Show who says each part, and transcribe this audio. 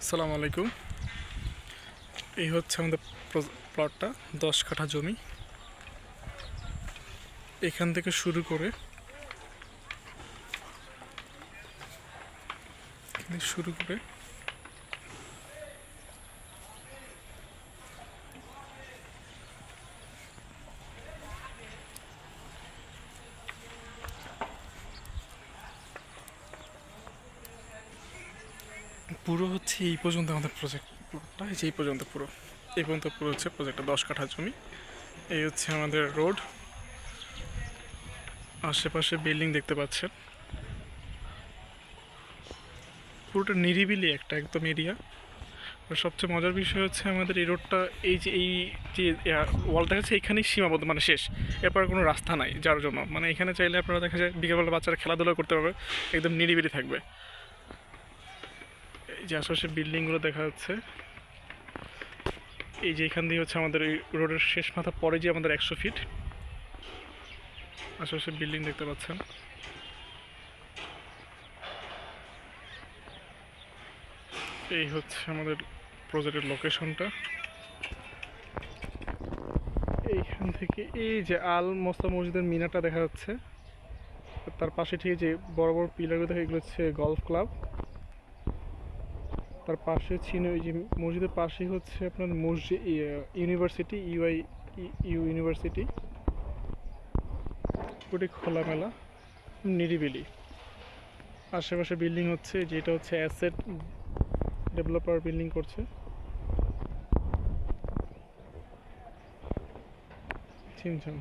Speaker 1: আসসালামু আলাইকুম। এই হচ্ছে আমাদের প্লটটা, দশ কাঠা জমি। এখান থেকে শুরু করে শুরু করে পুরো হচ্ছে এই পর্যন্ত আমাদের প্রজেক্ট প্লটটা যে এই পর্যন্ত পুরো, এই পর্যন্ত পুরো হচ্ছে প্রজেক্টটা দশ কাঠা জমি। এই হচ্ছে আমাদের রোড আশেপাশে বিল্ডিং দেখতে পাচ্ছেন। পুরোটা নিরিবিলি একটা একদম এরিয়া সবচেয়ে মজার বিষয় হচ্ছে আমাদের এই রোডটা এই যে এই যে ওয়ালটা আছে এখানেই সীমাবদ্ধ মানে শেষ। এরপর কোনো রাস্তা নাই যার জন্য। মানে এখানে চাইলে আপনারা দেখা যায় বিকেলবেলা বাচ্চারা খেলাধুলা করতে পারবে, একদম নিরিবিলি থাকবে। যে আশেপাশে বিল্ডিংগুলো দেখা যাচ্ছে। এই যে এখান দিয়ে হচ্ছে আমাদের এই রোডের শেষ মাথা পরে যে আমাদের একশো ফিট আশেপাশে বিল্ডিং দেখতে পাচ্ছেন। এই হচ্ছে আমাদের প্রজেক্টের লোকেশনটা এইখান থেকে এই যে আল মোস্তা মসজিদের মিনারটা দেখা যাচ্ছে। তার পাশে ঠিক যে বড় বড় পিলারগুলো দেখা এগুলো হচ্ছে গলফ ক্লাব তার পাশে ছিল ওই যে মসজিদের পাশেই হচ্ছে আপনার মসজিদ ইউনিভার্সিটি, ইউআই, ইউ ইউনিভার্সিটি। পুরোটি খোলামেলা, নিরিবিলি। আশেপাশে বিল্ডিং হচ্ছে, যেটা হচ্ছে অ্যাসেট ডেভেলপার বিল্ডিং করছে। চিনছেন